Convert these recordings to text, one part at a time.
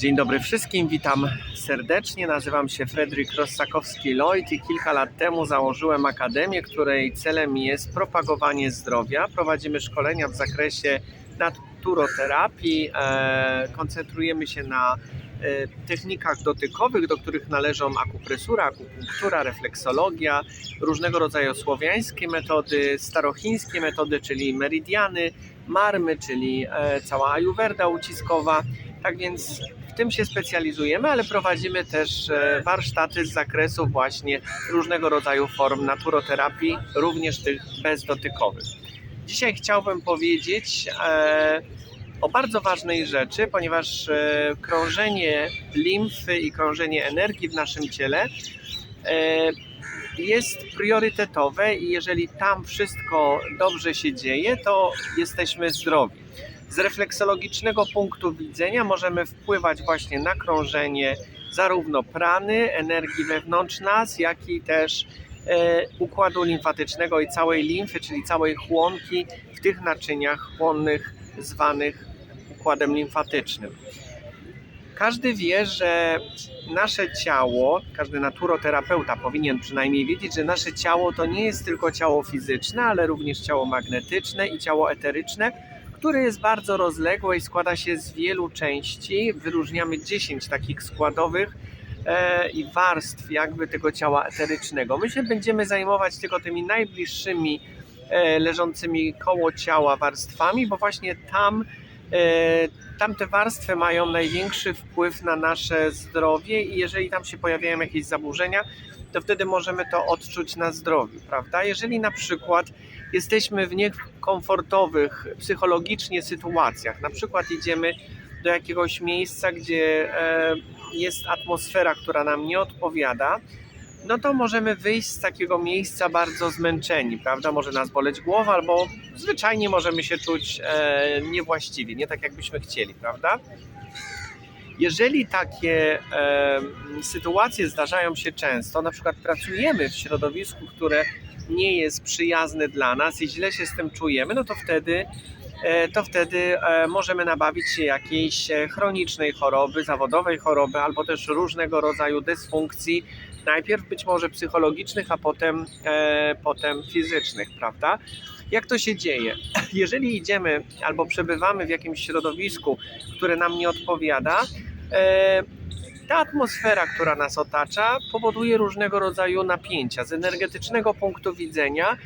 Dzień dobry wszystkim, witam serdecznie. Nazywam się Fredryk Rossakowski-Lloyd i kilka lat temu założyłem akademię, której celem jest propagowanie zdrowia. Prowadzimy szkolenia w zakresie naturoterapii, e, koncentrujemy się na e, technikach dotykowych, do których należą akupresura, akupunktura, refleksologia, różnego rodzaju słowiańskie metody, starochińskie metody, czyli meridiany, marmy, czyli e, cała ajurweda uciskowa. Tak więc tym się specjalizujemy, ale prowadzimy też e, warsztaty z zakresu właśnie różnego rodzaju form naturoterapii, również tych bezdotykowych. Dzisiaj chciałbym powiedzieć e, o bardzo ważnej rzeczy, ponieważ e, krążenie limfy i krążenie energii w naszym ciele jest priorytetowe i jeżeli tam wszystko dobrze się dzieje, to jesteśmy zdrowi. Z refleksologicznego punktu widzenia możemy wpływać właśnie na krążenie zarówno prany, energii wewnątrz nas, jak i też e, układu limfatycznego i całej limfy, czyli całej chłonki w tych naczyniach chłonnych zwanych układem limfatycznym. Każdy wie, że nasze ciało, każdy naturoterapeuta powinien przynajmniej wiedzieć, że nasze ciało to nie jest tylko ciało fizyczne, ale również ciało magnetyczne i ciało eteryczne, które jest bardzo rozległe i składa się z wielu części. Wyróżniamy 10 takich składowych e, i warstw jakby tego ciała eterycznego. My się będziemy zajmować tylko tymi najbliższymi e, leżącymi koło ciała warstwami, bo właśnie tam tamte warstwy mają największy wpływ na nasze zdrowie i jeżeli tam się pojawiają jakieś zaburzenia, to wtedy możemy to odczuć na zdrowiu, prawda? Jeżeli na przykład jesteśmy w niekomfortowych psychologicznie sytuacjach, na przykład idziemy do jakiegoś miejsca, gdzie e, jest atmosfera, która nam nie odpowiada, no to możemy wyjść z takiego miejsca bardzo zmęczeni, prawda? Może nas boleć głowa, albo zwyczajnie możemy się czuć e, niewłaściwie, nie tak jakbyśmy chcieli, prawda? Jeżeli takie e, sytuacje zdarzają się często, na przykład pracujemy w środowisku, które nie jest przyjazne dla nas i źle się z tym czujemy, no to wtedy, to wtedy e, możemy nabawić się jakiejś e, chronicznej choroby, zawodowej choroby, albo też różnego rodzaju dysfunkcji, najpierw być może psychologicznych, a potem, e, potem fizycznych, prawda? Jak to się dzieje? Jeżeli idziemy albo przebywamy w jakimś środowisku, które nam nie odpowiada, e, ta atmosfera, która nas otacza, powoduje różnego rodzaju napięcia. Z energetycznego punktu widzenia e,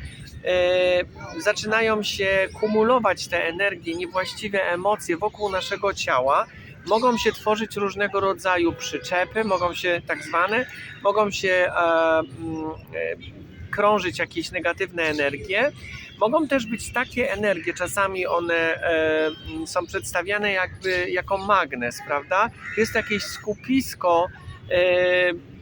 zaczynają się kumulować te energie, niewłaściwe emocje wokół naszego ciała. Mogą się tworzyć różnego rodzaju przyczepy, mogą się tak zwane, mogą się e, mm, e, krążyć jakieś negatywne energie. Mogą też być takie energie, czasami one e, są przedstawiane jakby jako magnes, prawda? Jest jakieś skupisko e,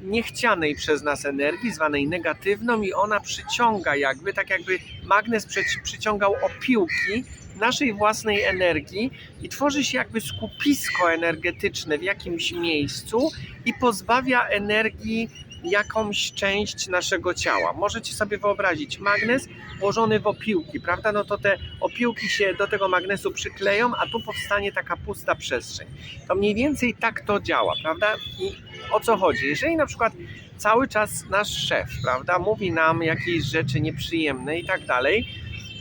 niechcianej przez nas energii, zwanej negatywną i ona przyciąga jakby, tak jakby magnes przy- przyciągał opiłki naszej własnej energii i tworzy się jakby skupisko energetyczne w jakimś miejscu i pozbawia energii jakąś część naszego ciała. Możecie sobie wyobrazić magnes włożony w opiłki, prawda? No to te opiłki się do tego magnesu przykleją, a tu powstanie taka pusta przestrzeń. To mniej więcej tak to działa, prawda? I o co chodzi? Jeżeli na przykład cały czas nasz szef, prawda, mówi nam jakieś rzeczy nieprzyjemne i tak dalej,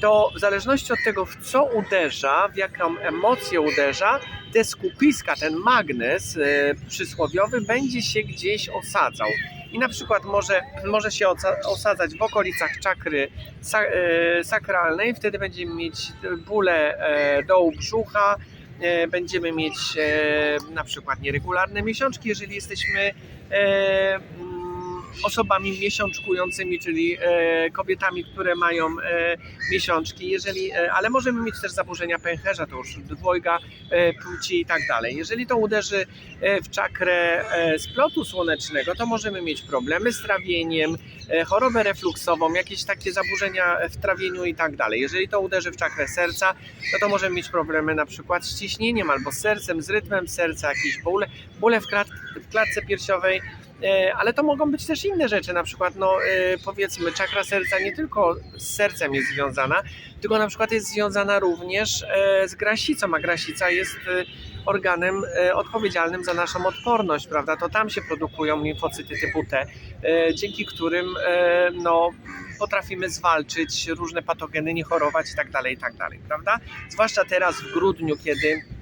to w zależności od tego, w co uderza, w jaką emocję uderza, te skupiska, ten magnes e, przysłowiowy będzie się gdzieś osadzał. I na przykład może, może się osadzać w okolicach czakry e, sakralnej, wtedy będziemy mieć bóle e, dołu brzucha, e, będziemy mieć na przykład nieregularne miesiączki, jeżeli jesteśmy osobami miesiączkującymi, czyli e, kobietami, które mają e, miesiączki, jeżeli, e, ale możemy mieć też zaburzenia pęcherza, to już dwojga płci i tak dalej. Jeżeli to uderzy w czakrę splotu słonecznego, to możemy mieć problemy z trawieniem, chorobę refluksową, jakieś takie zaburzenia w trawieniu i tak dalej. Jeżeli to uderzy w czakrę serca, no to możemy mieć problemy na przykład z ciśnieniem albo z sercem, z rytmem serca, jakieś bóle, bóle w, klat, w klatce piersiowej, Ale to mogą być też inne rzeczy, na przykład no e, powiedzmy czakra serca nie tylko z sercem jest związana, tylko na przykład jest związana również e, z grasicą, a grasica jest e, organem e, odpowiedzialnym za naszą odporność, prawda? To tam się produkują limfocyty typu T, e, dzięki którym e, no, potrafimy zwalczyć różne patogeny, nie chorować i tak dalej, i tak prawda? Zwłaszcza teraz w grudniu, kiedy e,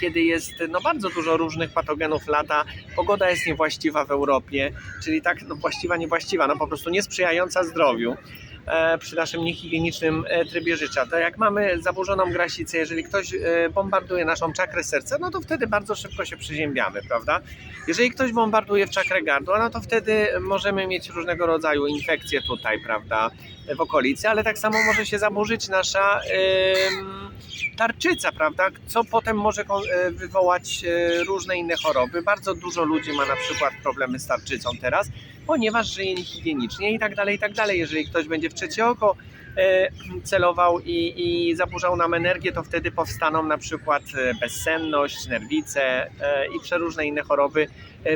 kiedy jest no, bardzo dużo różnych patogenów lata, pogoda jest niewłaściwa w Europie, czyli tak no, właściwa, niewłaściwa, no po prostu niesprzyjająca zdrowiu. e, przy naszym niehigienicznym e, trybie życia. To jak mamy zaburzoną grasicę, jeżeli ktoś e, bombarduje naszą czakrę serca, no to wtedy bardzo szybko się przeziębiamy, prawda? Jeżeli ktoś bombarduje w czakrę gardła, no to wtedy możemy mieć różnego rodzaju infekcje tutaj, prawda, w okolicy, ale tak samo może się zaburzyć nasza em, tarczyca, prawda, co potem może e, wywołać e, różne inne choroby. Bardzo dużo ludzi ma na przykład problemy z tarczycą teraz, ponieważ żyje niehigienicznie i tak dalej, i tak dalej. Jeżeli ktoś będzie w trzecie oko e, celował i, i zaburzał nam energię, to wtedy powstaną na przykład e, bezsenność, nerwice e, i przeróżne inne choroby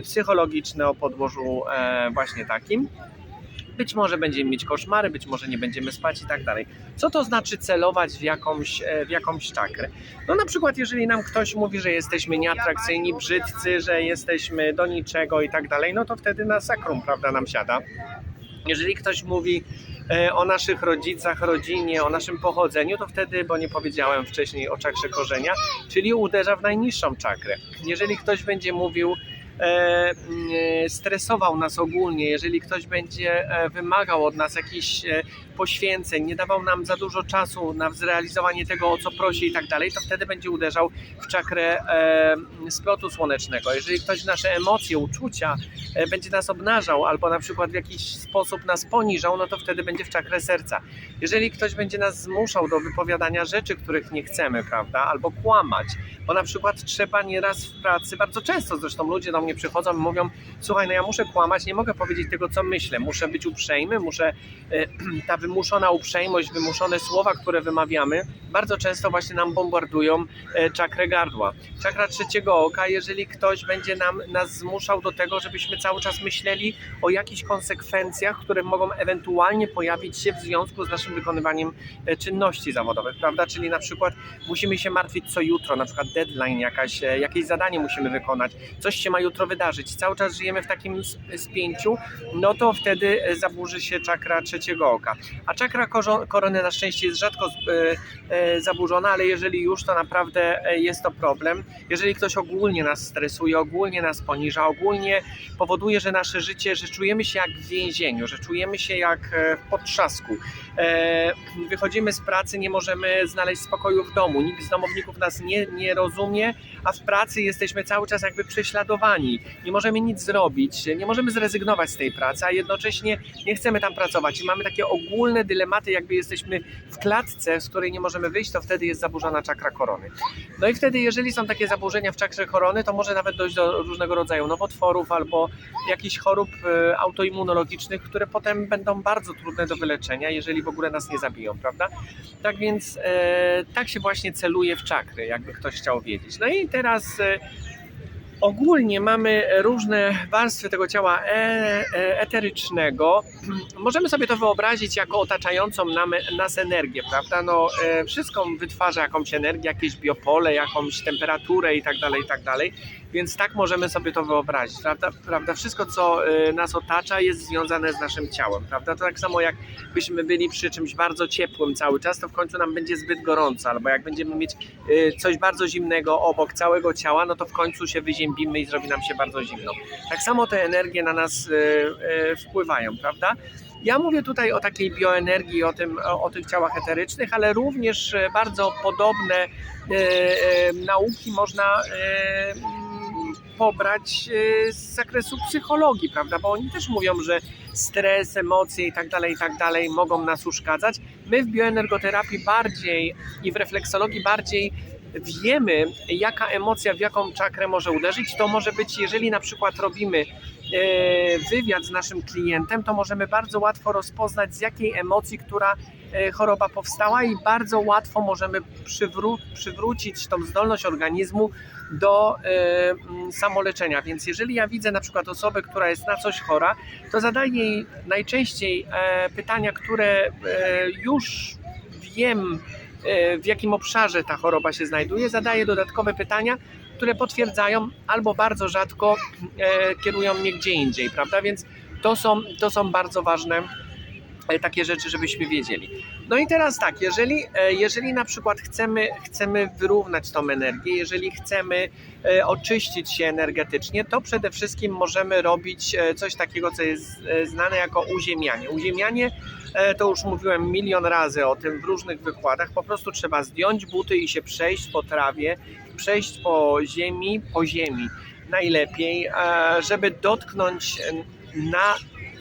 psychologiczne o podłożu właśnie takim. Być może będziemy mieć koszmary, być może nie będziemy spać i tak dalej. Co to znaczy celować w jakąś, e, w jakąś czakrę? No na przykład jeżeli nam ktoś mówi, że jesteśmy nieatrakcyjni, brzydcy, że jesteśmy do niczego i tak dalej, no to wtedy na sakrum, prawda, nam siada. Jeżeli ktoś mówi e, o naszych rodzicach, rodzinie, o naszym pochodzeniu, to wtedy, bo nie powiedziałem wcześniej o czakrze korzenia, czyli uderza w najniższą czakrę. Jeżeli ktoś będzie mówił, stresował nas ogólnie, jeżeli ktoś będzie e, wymagał od nas jakichś e, poświęceń, nie dawał nam za dużo czasu na zrealizowanie tego, o co prosi i tak dalej, to wtedy będzie uderzał w czakrę e, splotu słonecznego. Jeżeli ktoś nasze emocje, uczucia e, będzie nas obnażał albo na przykład w jakiś sposób nas poniżał, no to wtedy będzie w czakrę serca. Jeżeli ktoś będzie nas zmuszał do wypowiadania rzeczy, których nie chcemy, prawda, albo kłamać, bo na przykład trzeba nieraz w pracy, bardzo często zresztą ludzie do mnie przychodzą i mówią, słuchaj, no ja muszę kłamać, nie mogę powiedzieć tego, co myślę, muszę być uprzejmy, muszę, e, ta wymuszona uprzejmość, wymuszone słowa, które wymawiamy, bardzo często właśnie nam bombardują e, czakrę gardła. Czakra trzeciego oka, jeżeli ktoś będzie nam, nas zmuszał do tego, żebyśmy cały czas myśleli o jakichś konsekwencjach, które mogą ewentualnie pojawić się w związku z naszym wykonywaniem e, czynności zawodowych, prawda? Czyli na przykład musimy się martwić co jutro, na przykład deadline, jakaś, e, jakieś zadanie musimy wykonać, coś się ma jutro wydarzyć, cały czas żyjemy w takim sp- spięciu, no to wtedy zaburzy się czakra trzeciego oka. A czakra korony na szczęście jest rzadko e, e, zaburzona, ale jeżeli już, to naprawdę e, jest to problem. Jeżeli ktoś ogólnie nas stresuje, ogólnie nas poniża, ogólnie powoduje, że nasze życie, że czujemy się jak w więzieniu, że czujemy się jak w potrzasku. Wychodzimy z pracy, nie możemy znaleźć spokoju w domu, nikt z domowników nas nie, nie rozumie, a w pracy jesteśmy cały czas jakby prześladowani. Nie możemy nic zrobić, nie możemy zrezygnować z tej pracy, a jednocześnie nie chcemy tam pracować i mamy takie ogólne dylematy, jakby jesteśmy w klatce, z której nie możemy wyjść, to wtedy jest zaburzona czakra korony. No i wtedy, jeżeli są takie zaburzenia w czakrze korony, to może nawet dojść do różnego rodzaju nowotworów albo jakichś chorób e, autoimmunologicznych, które potem będą bardzo trudne do wyleczenia, jeżeli w ogóle nas nie zabiją, prawda? Tak więc e, tak się właśnie celuje w czakry, jakby ktoś chciał wiedzieć. No i teraz e, ogólnie mamy różne warstwy tego ciała e, e, eterycznego. Możemy sobie to wyobrazić jako otaczającą nam, nas energię, prawda? No, e, wszystko wytwarza jakąś energię, jakieś biopole, jakąś temperaturę i tak Więc tak możemy sobie to wyobrazić, prawda? prawda? Wszystko, co e, nas otacza, jest związane z naszym ciałem, prawda? To tak samo jakbyśmy byli przy czymś bardzo ciepłym cały czas, to w końcu nam będzie zbyt gorąco, albo jak będziemy mieć e, coś bardzo zimnego obok całego ciała, no to w końcu się wyziębimy i zrobi nam się bardzo zimno. Tak samo te energie na nas e, wpływają, prawda? Ja mówię tutaj o takiej bioenergii, o, tym, o, o tych ciałach eterycznych, ale również bardzo podobne e, e, nauki można e, pobrać e, z zakresu psychologii, prawda? Bo oni też mówią, że stres, emocje i tak dalej, i tak dalej mogą nas uszkadzać. My w bioenergoterapii bardziej i w refleksologii bardziej wiemy, jaka emocja w jaką czakrę może uderzyć. To może być, jeżeli na przykład robimy wywiad z naszym klientem, to możemy bardzo łatwo rozpoznać z jakiej emocji, która e, choroba powstała i bardzo łatwo możemy przywró- przywrócić tą zdolność organizmu do e, mm, samoleczenia. Więc jeżeli ja widzę na przykład osobę, która jest na coś chora, to zadaję jej najczęściej e, pytania, które e, już wiem, e, w jakim obszarze ta choroba się znajduje. Zadaję dodatkowe pytania, które potwierdzają albo bardzo rzadko e, kierują mnie gdzie indziej, prawda? Więc to są, to są bardzo ważne e, takie rzeczy, żebyśmy wiedzieli. No i teraz tak, jeżeli, e, jeżeli na przykład chcemy, chcemy wyrównać tą energię, jeżeli chcemy oczyścić się energetycznie, to przede wszystkim możemy robić coś takiego, co jest znane jako uziemianie. Uziemianie to już mówiłem milion razy o tym w różnych wykładach. Po prostu trzeba zdjąć buty i się przejść po trawie, przejść po ziemi, po ziemi najlepiej, e, żeby dotknąć e, na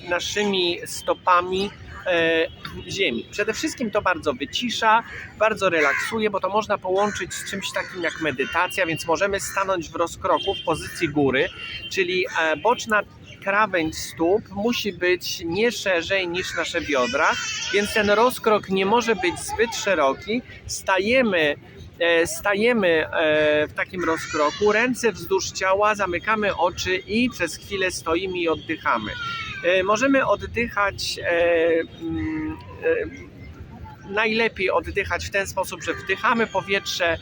naszymi stopami e, ziemi. Przede wszystkim to bardzo wycisza, bardzo relaksuje, bo to można połączyć z czymś takim jak medytacja, więc możemy stanąć w rozkroku w pozycji góry, czyli e, boczna krawędź stóp musi być nie szerzej niż nasze biodra, więc ten rozkrok nie może być zbyt szeroki. Stajemy e, stajemy e, w takim rozkroku, ręce wzdłuż ciała, zamykamy oczy i przez chwilę stoimy i oddychamy. E, Możemy oddychać mm, najlepiej oddychać w ten sposób, że wdychamy powietrze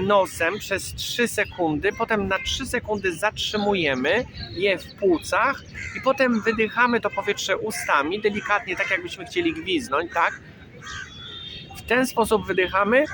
nosem przez 3 sekundy, potem na 3 sekundy zatrzymujemy je w płucach i potem wydychamy to powietrze ustami, delikatnie, tak jakbyśmy chcieli gwiznąć, tak? W ten sposób wydychamy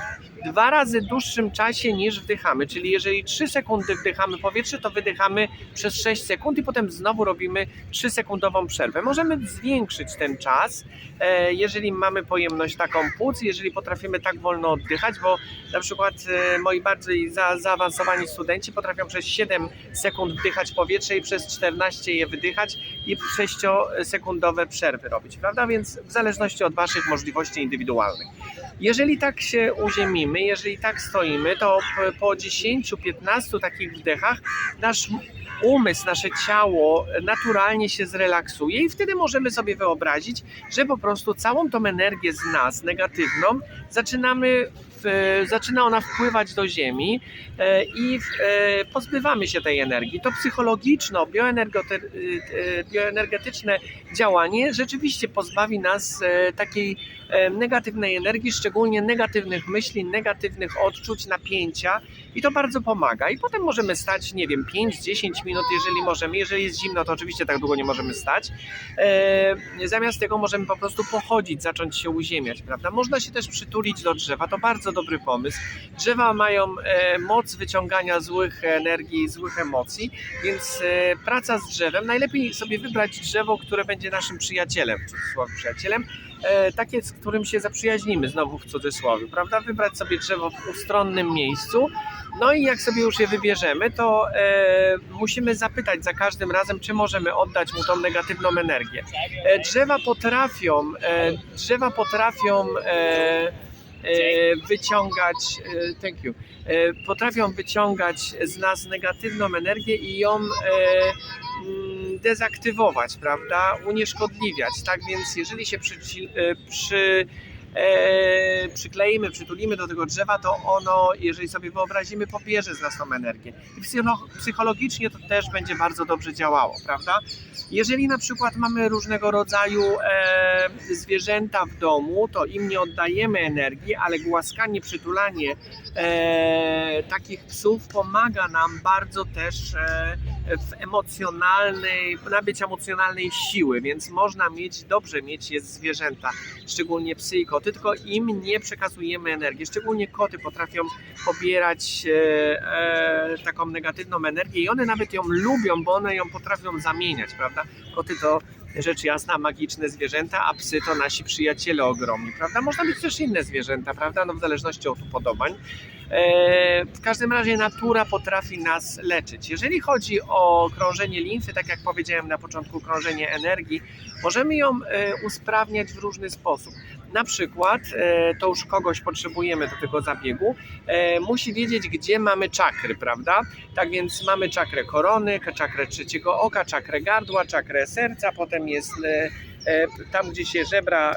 dwa razy dłuższym czasie niż wdychamy, czyli jeżeli 3 sekundy wdychamy powietrze, to wydychamy przez 6 sekund i potem znowu robimy 3 sekundową przerwę. Możemy zwiększyć ten czas, e, jeżeli mamy pojemność taką płuc, jeżeli potrafimy tak wolno oddychać, bo na przykład e, moi bardziej za, zaawansowani studenci potrafią przez 7 sekund wdychać powietrze i przez 14 je wydychać i 6-sekundowe przerwy robić, prawda? Więc w zależności od Waszych możliwości indywidualnych. Jeżeli tak się uziemimy, jeżeli tak stoimy, to po 10-15 takich wdechach nasz umysł, nasze ciało naturalnie się zrelaksuje i wtedy możemy sobie wyobrazić, że po prostu całą tą energię z nas, negatywną, zaczynamy zaczyna ona wpływać do Ziemi e, i e, pozbywamy się tej energii. To psychologiczno, bioenergote- e, bioenergetyczne działanie rzeczywiście pozbawi nas takiej negatywnej energii, szczególnie negatywnych myśli, negatywnych odczuć, napięcia i to bardzo pomaga. I potem możemy stać, nie wiem, 5-10 minut, jeżeli możemy. Jeżeli jest zimno, to oczywiście tak długo nie możemy stać. E, zamiast tego możemy po prostu pochodzić, zacząć się uziemiać, prawda? Można się też przytulić do drzewa, to bardzo dobry pomysł. Drzewa mają e, moc wyciągania złych energii, złych emocji, więc e, praca z drzewem, najlepiej sobie wybrać drzewo, które będzie naszym przyjacielem, w cudzysłowie przyjacielem, takie, z którym się zaprzyjaźnimy, znowu w cudzysłowie, prawda? Wybrać sobie drzewo w ustronnym miejscu, no i jak sobie już je wybierzemy, to e, musimy zapytać za każdym razem, czy możemy oddać mu tą negatywną energię. E, drzewa potrafią, e, drzewa potrafią e, e, wyciągać, e, thank you, e, potrafią wyciągać z nas negatywną energię i ją e, dezaktywować, prawda, unieszkodliwiać, tak więc jeżeli się przy, e, przy e, przykleimy, przytulimy do tego drzewa, to ono, jeżeli sobie wyobrazimy, pobierze z nas tą energię. I psycho- psychologicznie to też będzie bardzo dobrze działało, prawda? Jeżeli na przykład mamy różnego rodzaju e, zwierzęta w domu, to im nie oddajemy energii, ale głaskanie, przytulanie e, takich psów pomaga nam bardzo też e, w emocjonalnej, nabyć emocjonalnej siły, więc można mieć, dobrze mieć jest zwierzęta, szczególnie psy i koty, tylko im nie przekazujemy energii. Szczególnie koty potrafią pobierać e, e, taką negatywną energię i one nawet ją lubią, bo one ją potrafią zamieniać, prawda? Koty to rzecz jasna magiczne zwierzęta, a psy to nasi przyjaciele ogromni, prawda? Można mieć też inne zwierzęta, prawda? No w zależności od upodobań. E, W każdym razie natura potrafi nas leczyć. Jeżeli chodzi o krążenie limfy, tak jak powiedziałem na początku, krążenie energii, możemy ją e, usprawniać w różny sposób. Na przykład, e, to już kogoś potrzebujemy do tego zabiegu, e, musi wiedzieć, gdzie mamy czakry, prawda? Tak więc mamy czakrę korony, czakrę trzeciego oka, czakrę gardła, czakrę serca, potem jest e, tam, gdzie się żebra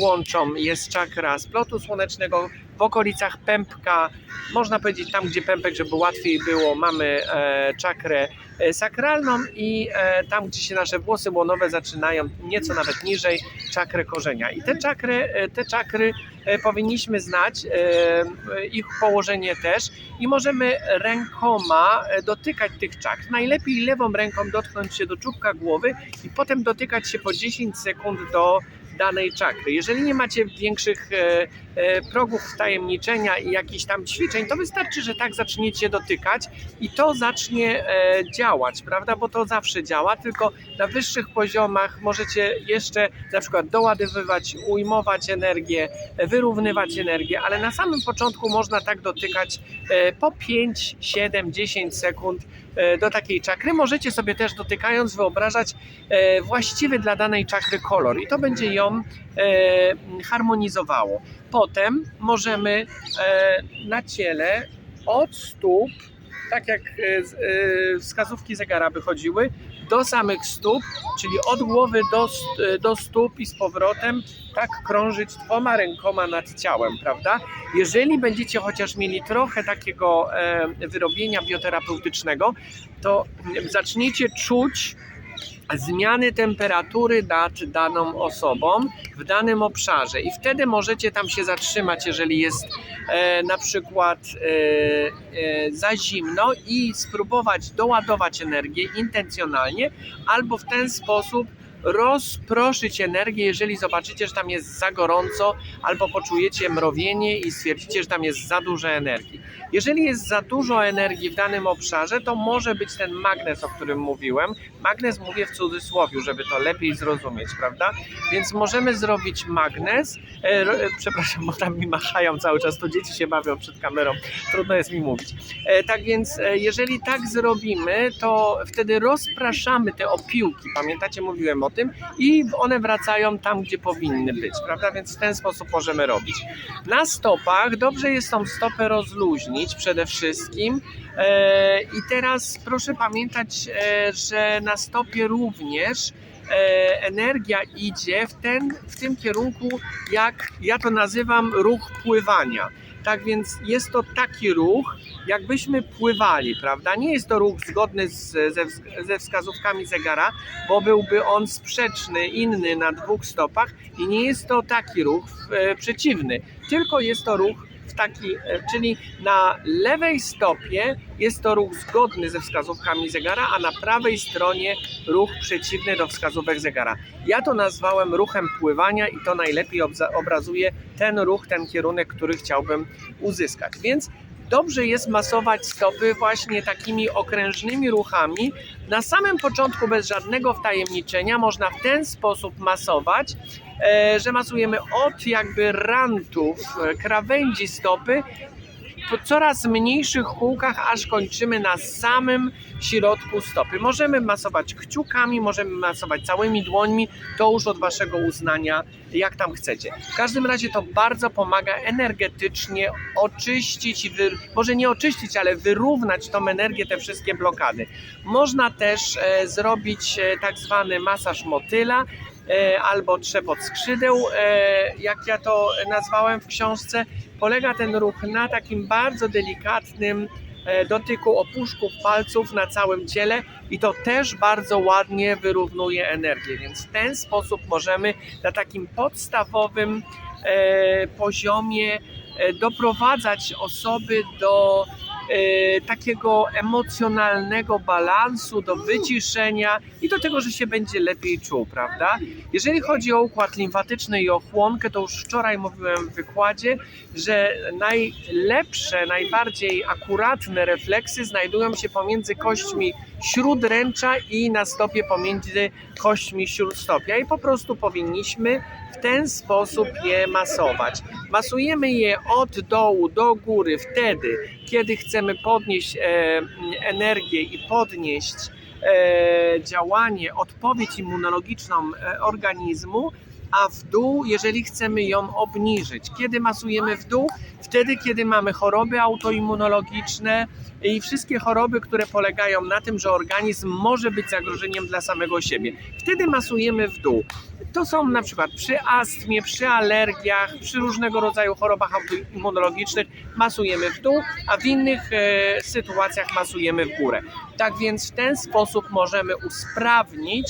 łączą, jest czakra splotu słonecznego, w okolicach pępka, można powiedzieć tam, gdzie pępek, żeby łatwiej było, mamy e, czakrę e, sakralną i e, tam, gdzie się nasze włosy łonowe zaczynają, nieco nawet niżej, czakrę korzenia. I te czakry, e, te czakry e, powinniśmy znać, ich położenie też i możemy rękoma dotykać tych czakr. Najlepiej lewą ręką dotknąć się do czubka głowy i potem dotykać się po 10 sekund do danej czakry. Jeżeli nie macie większych e, e, progów wtajemniczenia i jakichś tam ćwiczeń, to wystarczy, że tak zaczniecie dotykać i to zacznie e, działać, prawda? Bo to zawsze działa, tylko na wyższych poziomach możecie jeszcze na przykład doładowywać, ujmować energię, wyrównywać energię, ale na samym początku można tak dotykać po 5, 7, 10 sekund do takiej czakry. Możecie sobie też dotykając wyobrażać e, właściwy dla danej czakry kolor i to będzie ją e, harmonizowało. Potem możemy e, na ciele od stóp, tak jak e, e, wskazówki zegara by chodziły, do samych stóp, czyli od głowy do, e, do stóp i z powrotem, tak krążyć dwoma rękoma nad ciałem, prawda? Jeżeli będziecie chociaż mieli trochę takiego e, wyrobienia bioterapeutycznego, to zaczniecie czuć zmiany temperatury nad daną osobą w danym obszarze. I wtedy możecie tam się zatrzymać, jeżeli jest e, na przykład e, e, za zimno i spróbować doładować energię intencjonalnie albo w ten sposób rozproszyć energię, jeżeli zobaczycie, że tam jest za gorąco, albo poczujecie mrowienie i stwierdzicie, że tam jest za dużo energii. Jeżeli jest za dużo energii w danym obszarze, to może być ten magnes, o którym mówiłem. Magnes mówię w cudzysłowie, żeby to lepiej zrozumieć, prawda? Więc możemy zrobić magnes. E, e, przepraszam, bo tam mi machają cały czas, to dzieci się bawią przed kamerą. Trudno jest mi mówić. E, tak więc, e, jeżeli tak zrobimy, to wtedy rozpraszamy te opiłki. Pamiętacie, mówiłem o i one wracają tam, gdzie powinny być, prawda? Więc w ten sposób możemy robić. Na stopach dobrze jest tą stopę rozluźnić przede wszystkim. E, I teraz proszę pamiętać, e, że na stopie również e, energia idzie w, ten, w tym kierunku, jak ja to nazywam ruch pływania. Tak więc jest to taki ruch, jakbyśmy pływali, prawda? Nie jest to ruch zgodny z, ze, ze wskazówkami zegara, bo byłby on sprzeczny, inny na dwóch stopach i nie jest to taki ruch e, przeciwny, tylko jest to ruch w taki, e, czyli na lewej stopie jest to ruch zgodny ze wskazówkami zegara, a na prawej stronie ruch przeciwny do wskazówek zegara. Ja to nazwałem ruchem pływania i to najlepiej obrazuje ten ruch, ten kierunek, który chciałbym uzyskać. Więc dobrze jest masować stopy właśnie takimi okrężnymi ruchami. Na samym początku bez żadnego wtajemniczenia można w ten sposób masować, e, że masujemy od jakby rantów e, krawędzi stopy po coraz mniejszych kółkach, aż kończymy na samym środku stopy. Możemy masować kciukami, możemy masować całymi dłońmi, to już od Waszego uznania, jak tam chcecie. W każdym razie to bardzo pomaga energetycznie oczyścić wy, może nie oczyścić, ale wyrównać tą energię, te wszystkie blokady. Można też e, zrobić e, tak zwany masaż motyla, albo trzepot skrzydeł, e, jak ja to nazwałem w książce. Polega ten ruch na takim bardzo delikatnym e, dotyku opuszków palców na całym ciele i to też bardzo ładnie wyrównuje energię, więc w ten sposób możemy na takim podstawowym e, poziomie e, doprowadzać osoby do e, takiego emocjonalnego balansu, do wyciszenia i do tego, że się będzie lepiej czuł, prawda? Jeżeli chodzi o układ limfatyczny i o chłonkę, to już wczoraj mówiłem w wykładzie, że najlepsze, najbardziej akuratne refleksy znajdują się pomiędzy kośćmi śródręcza i na stopie pomiędzy kośćmi śródstopia i po prostu powinniśmy w ten sposób je masować. Masujemy je od dołu do góry wtedy, kiedy chcemy podnieść e, energię i podnieść e, działanie, odpowiedź immunologiczną e, organizmu a w dół, jeżeli chcemy ją obniżyć. Kiedy masujemy w dół? Wtedy, kiedy mamy choroby autoimmunologiczne i wszystkie choroby, które polegają na tym, że organizm może być zagrożeniem dla samego siebie. Wtedy masujemy w dół. To są na przykład przy astmie, przy alergiach, przy różnego rodzaju chorobach autoimmunologicznych masujemy w dół, a w innych e, sytuacjach masujemy w górę. Tak więc w ten sposób możemy usprawnić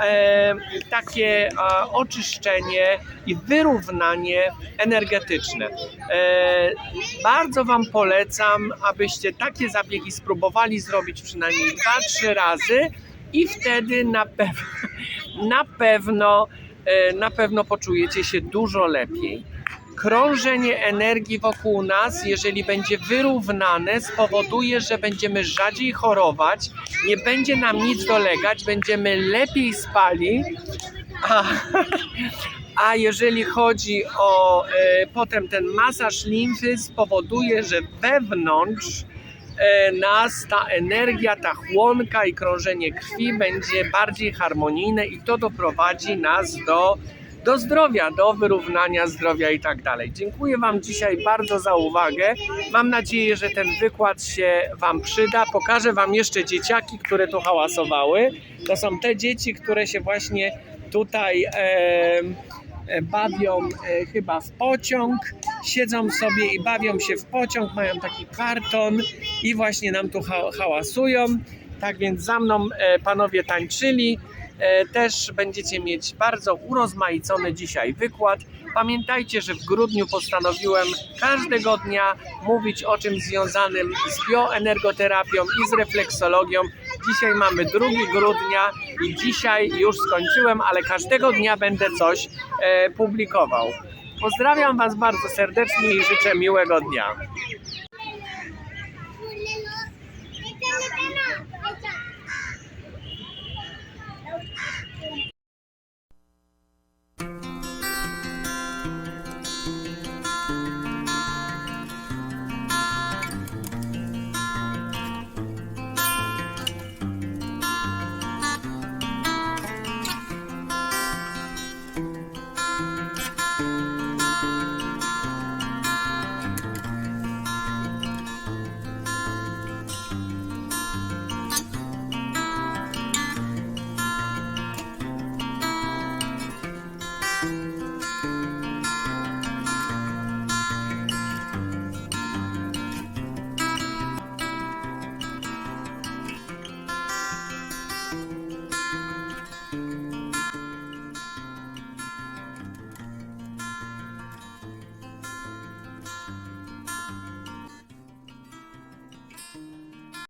e, takie e, oczyszczenie i wyrównanie energetyczne. E, bardzo Wam polecam, abyście takie zabiegi spróbowali zrobić przynajmniej 2-3 razy i wtedy na, pew- na pewno e, na pewno poczujecie się dużo lepiej. Krążenie energii wokół nas, jeżeli będzie wyrównane, spowoduje, że będziemy rzadziej chorować, nie będzie nam nic dolegać, będziemy lepiej spali. A, a jeżeli chodzi o e, potem ten masaż limfy, spowoduje, że wewnątrz nas ta energia, ta chłonka i krążenie krwi będzie bardziej harmonijne i to doprowadzi nas do, do zdrowia, do wyrównania zdrowia i tak dalej. Dziękuję Wam dzisiaj bardzo za uwagę. Mam nadzieję, że ten wykład się Wam przyda. Pokażę Wam jeszcze dzieciaki, które tu hałasowały. To są te dzieci, które się właśnie tutaj e, e, bawią e, chyba w pociąg, siedzą sobie i bawią się w pociąg, mają taki karton i właśnie nam tu ha hałasują. Tak więc za mną e, panowie tańczyli. E, Też będziecie mieć bardzo urozmaicony dzisiaj wykład. Pamiętajcie, że w grudniu postanowiłem każdego dnia mówić o czymś związanym z bioenergoterapią i z refleksologią. Dzisiaj mamy 2 grudnia i dzisiaj już skończyłem, ale każdego dnia będę coś e, publikował. Pozdrawiam Was bardzo serdecznie i życzę miłego dnia.